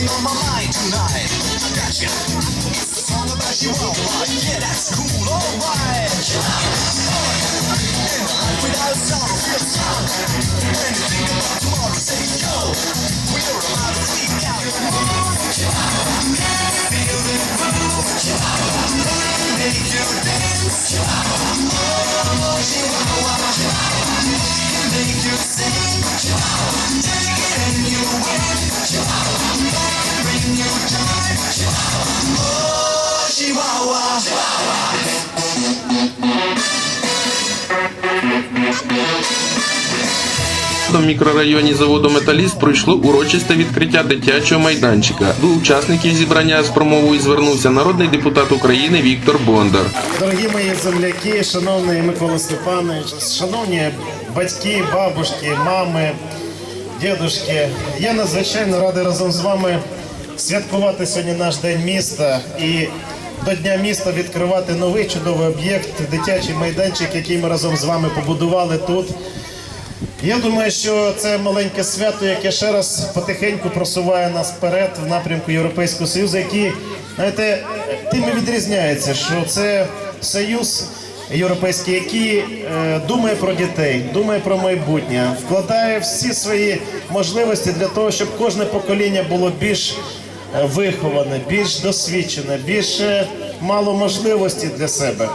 everything on my mind tonight. I got you. It's a song about you all. Get out. В мікрорайоні заводу Металіст пройшло урочисте відкриття дитячого майданчика. До учасників зібрання з промовою звернувся народний депутат України Віктор Бондар. Дорогі мої земляки, шановний Микола Степанович, шановні батьки, бабушки, мами, дідушки, я надзвичайно радий разом з вами святкувати сьогодні наш день міста і до Дня міста відкривати новий чудовий об'єкт, дитячий майданчик, який ми разом з вами побудували тут. Я думаю, що це маленьке свято, яке ще раз потихеньку просуває нас вперед в напрямку Європейського Союзу, який, знаєте, тим і відрізняється, що це союз європейський, який е, думає про дітей, думає про майбутнє, вкладає всі свої можливості для того, щоб кожне покоління було більш виховане, більш досвідчене, більш е, мало можливості для себе.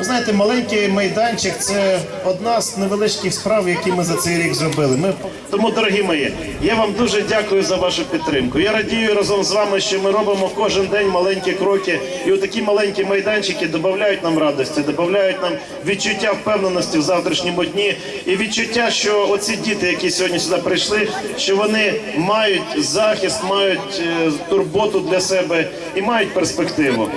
Ви знаєте, маленький майданчик це одна з невеличких справ, які ми за цей рік зробили. Ми тому, дорогі мої, я вам дуже дякую за вашу підтримку. Я радію разом з вами, що ми робимо кожен день маленькі кроки, і отакі маленькі майданчики додають нам радості, додають нам відчуття впевненості в завтрашньому дні і відчуття, що оці діти, які сьогодні сюди прийшли, що вони мають захист, мають е, турботу для себе і мають перспективу.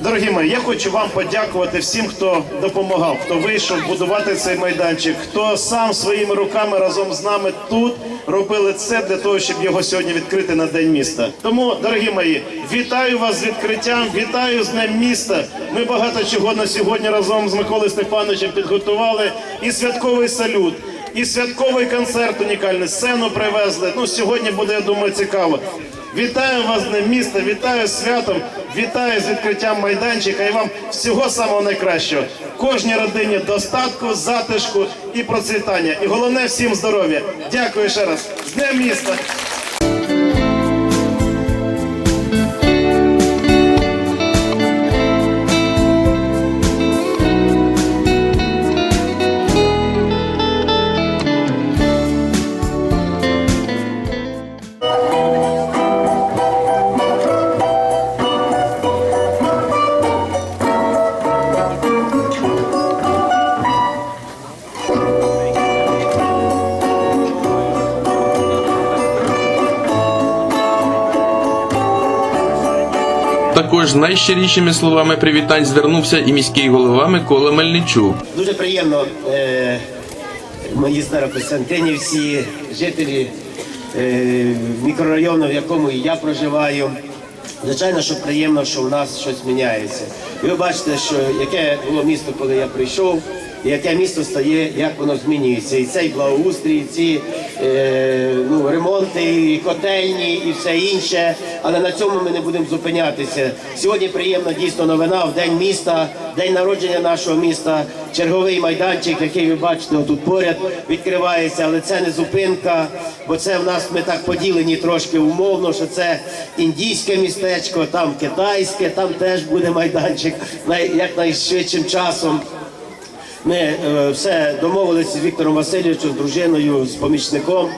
Дорогі мої, я хочу вам подякувати всім, хто допомагав, хто вийшов будувати цей майданчик, хто сам своїми руками разом з нами тут робили це для того, щоб його сьогодні відкрити на день міста. Тому, дорогі мої, вітаю вас з відкриттям, вітаю з Днем міста. Ми багато чого на сьогодні разом з Миколою Степановичем підготували. І святковий салют. І святковий концерт унікальний сцену привезли. Ну сьогодні буде, я думаю, цікаво. Вітаю вас з ним міста, вітаю святом, вітаю з відкриттям майданчика і вам всього самого найкращого. Кожній родині достатку, затишку і процвітання. І головне всім здоров'я. Дякую ще раз. З Днем міста! Також найщирішими словами привітань звернувся і міський голова Микола Мельничук. Дуже приємно, е, мої старокостянтинівці, жителі е, мікрорайону, в якому я проживаю. Звичайно, що приємно, що в нас щось міняється. Ви бачите, що яке було місто, коли я прийшов, яке місто стає, як воно змінюється. І цей благоустрій, і ці е, ну, ремонти, і котельні, і все інше. Але на цьому ми не будемо зупинятися. Сьогодні приємна дійсно новина в день міста, день народження нашого міста. Черговий майданчик, який ви бачите, отут поряд відкривається, але це не зупинка, бо це в нас ми так поділені трошки умовно, що це індійське містечко, там китайське, там теж буде майданчик най- якнайшвидшим часом. Ми е, все домовилися з Віктором Васильовичем, з дружиною, з помічником.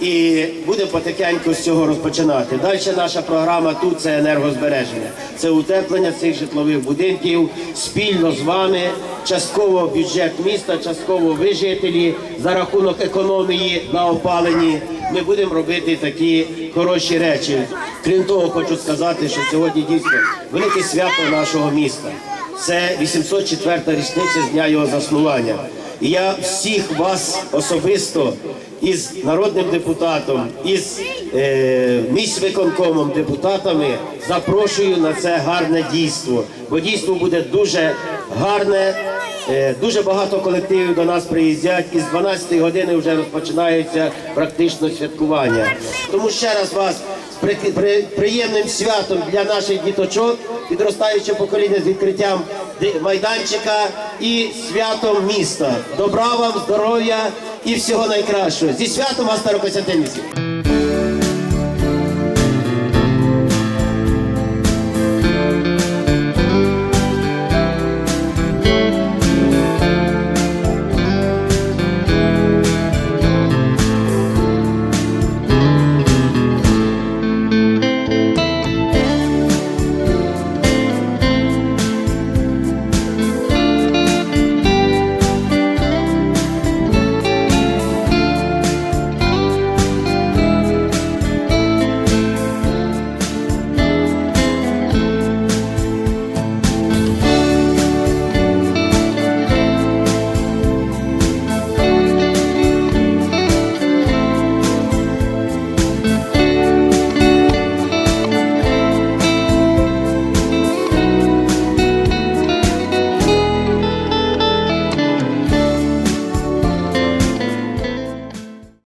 І будемо потихеньку з цього розпочинати. Далі наша програма тут це енергозбереження, це утеплення цих житлових будинків спільно з вами. Частково бюджет міста, частково ви жителі за рахунок економії на опаленні. Ми будемо робити такі хороші речі. Крім того, хочу сказати, що сьогодні дійсно велике свято нашого міста. Це 804 річниця з дня його заснування. І я всіх вас особисто із народним депутатом, із е, міськвиконкомом депутатами запрошую на це гарне дійство. Бо дійство буде дуже гарне. Е, Дуже багато колективів до нас приїздять, і з 12 години вже розпочинається практично святкування. Тому ще раз вас з при- при- приємним святом для наших діточок, підростаюче покоління з відкриттям майданчика і святом міста. Добра вам, здоров'я і всього найкращого. Зі святом вас Старокостянтинівців!